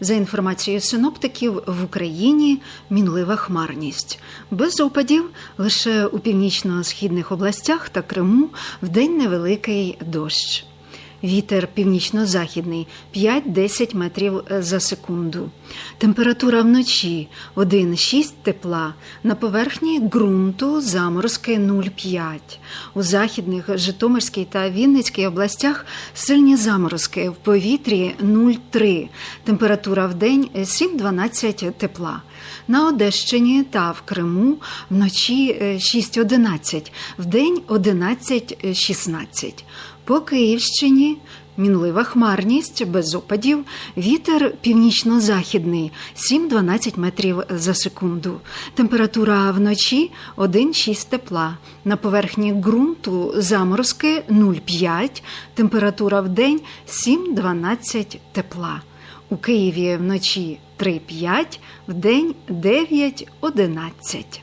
За інформацією синоптиків, в Україні мінлива хмарність. Без опадів лише у північно-східних областях та Криму вдень невеликий дощ. Вітер північно-західний 5-10 метрів за секунду. Температура вночі 1,6 тепла. На поверхні ґрунту заморозки 0,5. У західних Житомирській та Вінницькій областях сильні заморозки в повітрі 0,3. Температура в день 7-12 тепла. На Одещині та в Криму вночі 6-11, вдень 11-16. По Київщині мінлива хмарність без опадів, вітер північно-західний 7-12 метрів за секунду. Температура вночі 1,6 тепла. На поверхні ґрунту заморозки 0,5, температура в день 7-12 тепла. У Києві вночі 3-5, вдень 9-11.